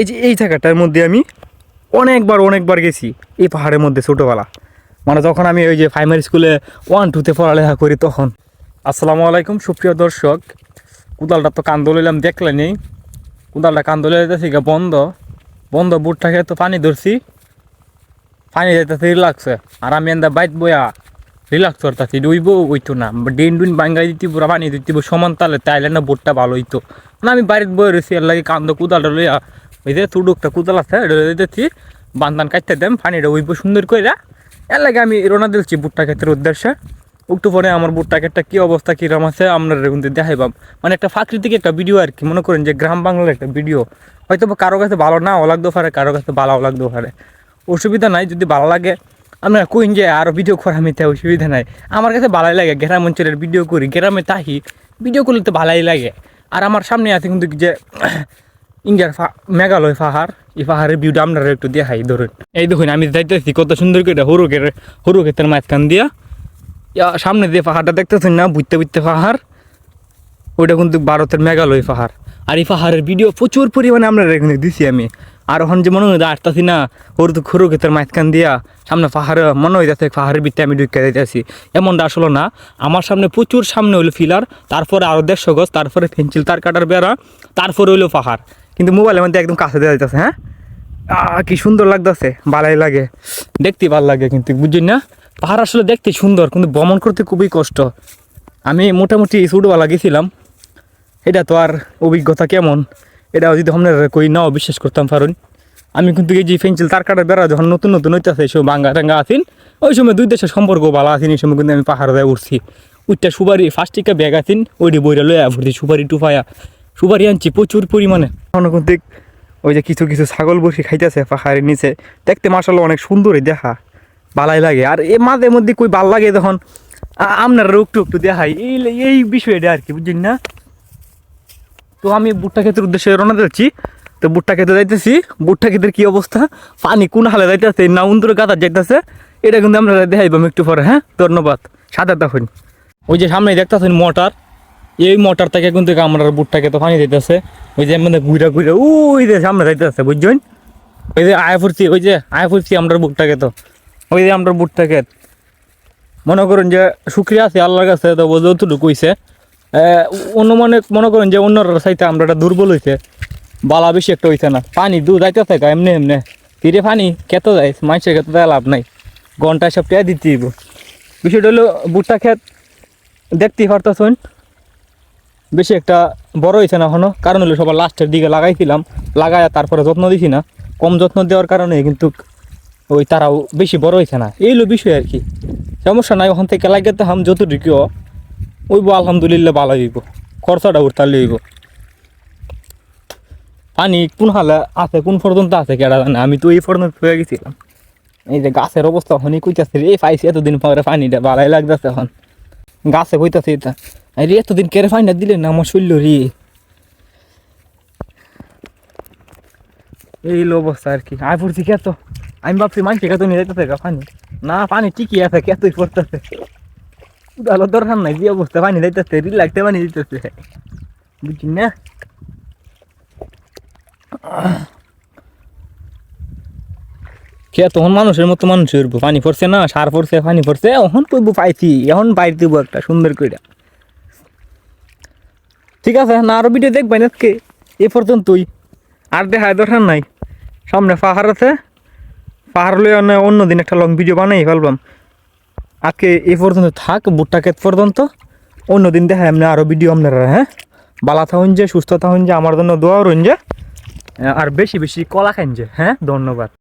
এই যে এই জায়গাটার মধ্যে আমি অনেকবার অনেকবার গেছি এই পাহাড়ের মধ্যে ছোটোবেলা। মানে যখন আমি ওই যে প্রাইমারি স্কুলে ওয়ান টুতে পড়ালেখা করি তখন। আসসালামু আলাইকুম, সুপ্রিয় দর্শক। কুদালটা তো কান্দো লইলাম, দেখলে নেই। কুদালটা কান্দো লইতেছি গা, বন্ধ। বন্ধ বুটটাকে তো পানি ধরছি। পানি যাইতেছে রিলাক্সে আর আমি এন্দা বাইত বয়া রিলাক্স করতেছি, ডুইব ওইতো না। ডেন ডুন বাঙ্গাই দিতে, পুরো পানি দিতে, সমান তালে তাইলে না বোটটা ভালো হইতো। না আমি বাড়িতে বয়ে রয়েছি এর লাগে কান্দ কুদালটা লইয়া ওই যে তুডুকটা কুদাল আছে লইয়া বান্ধান কাটতে দেম পানিটা উইব সুন্দর কইরা। এর লাগে আমি রোনা দিলছি বুটটা ক্ষেত্রের উদ্দেশ্যে। একটু পরে আমার বুটটা ক্ষেত্রে কী অবস্থা কীরকম আছে, আপনারা কিন্তু দেখাইবাম। মানে একটা প্রাকৃতিক একটা ভিডিও আর কি, মনে করেন যে গ্রাম বাংলার একটা ভিডিও হয়তো কারও কাছে ভালো নাও লাগতে পারে, কারও কাছে ভালোও লাগতে পারে। অসুবিধা নাই, যদি ভালো লাগে, আমরা কইন যে আরও ভিডিও করা মিতে অসুবিধা নাই। আমার কাছে ভালোই লাগে, গ্রাম অঞ্চলের ভিডিও করি, গ্রামে তাহি ভিডিও করলে তো ভালোই লাগে। আর আমার সামনে আছে কিন্তু যে ইন্ডিয়ার মেঘালয় পাহাড়। এই পাহাড়ের ভিউটা আপনারা একটু দেখাই, ধরুন। এই দেখুন, আমি যাইতেছি, কত সুন্দর করে হরুকের হরু ক্ষেতের মাঝখান দিয়া। সামনে যে পাহাড়টা দেখতেছেন না বুঝতে বুঝতে পাহাড়? ওইটা কিন্তু ভারতের মেঘালয় পাহাড়। আর এই পাহাড়ের ভিডিও প্রচুর পরিমাণে আমরা এখানে দিছি আমি। আর ওখান যে মনে হয় আসতেছি না ওর তো খরু ক্ষেতের মাঝখান দিয়া, সামনে পাহাড়ে মনে হইতেছে পাহাড়ের ভিতরে আমি ঢুকে যাইতেছি। এমনটা আসলে না। আমার সামনে প্রচুর সামনে হইল ফিলার, তারপরে আরও দেড়শো গজ, তারপরে পেন্সিল তার কাটার বেড়া, তারপরে হইল পাহাড়। কিন্তু মোবাইলের মধ্যে একদম কাছে দেওয়া যাইতেছে হ্যাঁ? কি সুন্দর লাগতেছে ভালাই লাগে, দেখতে ভালো লাগে কিন্তু, বুঝছেন না? পাহাড় আসলে দেখতে সুন্দর, কিন্তু ভ্রমণ করতে খুবই কষ্ট। আমি মোটামুটি ছোটোবেলা গেছিলাম, এটা তো আর অভিজ্ঞতা কেমন? এটা যদি আপনার কই নাও, বিশ্বাস করতাম পারুন আমি কিন্তু এই যে পেন্সিল তার কাটার বেড়া যখন নতুন নতুন হইতেছে, এই সময় বাঙ্গা টাঙ্গা আছেন, ওই সময় দুই দেশের সম্পর্ক ভালো আছেন, এই সময় কিন্তু আমি পাহাড় দিয়ে উঠছি। উঠটা সুপারি ফার্স্ট টিকা ব্যাগ আছেন, ওইটি বইটা লইয়া ভরছি সুপারি টুফায়া। সুপারি আনছি প্রচুর পরিমাণে। এখনও কিন্তু ওই যে কিছু কিছু ছাগল বসে খাইতেছে পাহাড়ের নিচে। দেখতে মাসাল্লাহ অনেক সুন্দরই দেখা। ভালাই লাগে। আর এ মাঝে মধ্যে কই ভালো লাগে তখন। আপনারা একটু একটু দেখাই। এই এই বিষয়টা আর কি, বুঝছেন না? তো আমি বুট্টা ক্ষেতের উদ্দেশ্যে রওনা দিচ্ছি। তো বুট্টা খেতে যাইতেছি। বুট্টা ক্ষেতের কি অবস্থা? পানি কোন হালে যাইতেছে? না উন্দরে গাদার যাইতেছে। এটা কিন্তু আমরা দেখাইবাম একটু পরে হ্যাঁ? ধন্যবাদ। সাদা দেখুন ওই যে সামনে দেখতেছেন মোটর। এই মোটর থেকে কিন্তু আমরা বুটটা তো পানি দিতেছে ওই যে মানে ঘুরা ঘুরে ওই যে সামনে যাইতেছে, বুঝছেন? ওই যে আয় ফুরছি, ওই যে আয় ফুরছি আমরা বুটটা খেত ওই যে আমরা বুটটা খেত মনে করুন যে শুক্রিয়া আছে, আল্লাহর কাছে তো যতটুকু কইছে অনুমানে মনে করেন যে অন্যর সাইতে আমরা একটা দুর্বল হইছে। বালা বেশি একটা হইছে না। পানি দু যাইতে থাকে এমনি এমনি। তীরে পানি কেত যায়, মানুষের ক্ষেত্রে দেয় লাভ নাই। ঘণ্টা সব টেয়া দিতে বিষয়টা হলো, বুটটা ক্ষেত দেখতেই পারতেছেন? বেশি একটা বড় হয়েছে না এখনও। কারণ হলো সবার লাস্টের দিকে লাগাইছিলাম, লাগায় তারপরে যত্ন দিছি না। কম যত্ন দেওয়ার কারণে কিন্তু ওই তারাও বেশি বড় হয়েছে না। এই হলো বিষয় আর কি। সমস্যা নাই, ওখান থেকে লাগাতে হাম যতটুকু ওইব আলহামদুলিল্লাহ ভালো হইব। খরচাটা উঠতালে হইব পানি কোন হালে আছে, কোন পর্যন্ত আছে কেডা জানে। আমি তো এই পর্যন্ত হয়ে গেছিলাম। এই যে গাছের অবস্থা, হনি কইতাছে রে পাইছি, এতদিন পরে পানিটা বালাই লাগতেছে এখন। গাছে কইতাছে এটা। আরে, এতদিন কেড়ে পানিটা দিলেন না? আমার শরীর রে। এই অবস্থা আর কি। আয় পড়ছি কে তো? আমি ভাবছি মানছি কত নিয়ে যাইতেছে পানি। না, পানি ঠিকই আছে কেতই পড়তেছে? ভালো দরকার নাই, যে অবস্থা পানি দিতেছে রিল লাগতে পানি দিতেছে বুঝছি না? কে তখন মানুষের মতো মানুষ উঠবো পানি পড়ছে না, সার পড়ছে, পানি পড়ছে, এখন করব পাইছি, এখন পাই দিব একটা সুন্দর করে ঠিক আছে না আরও ভিডিও দেখবেন আজকে। এ পর্যন্তই। আর দেখায় দরকার নাই। সামনে পাহাড় আছে। পাহাড় লই অন্য দিন একটা লং ভিডিও বানাই ফেলবাম। আজকে এ পর্যন্ত থাক, বুটটা ক্ষেত পর্যন্ত। অন্য দিন দেখা এমনি আরও ভিডিও আপনারা হ্যাঁ? বালা থাকুন যে, সুস্থ থাকুন যে, আমার জন্য দোয়া রইন যে, আর বেশি বেশি কলা খাইন যে হ্যাঁ? ধন্যবাদ।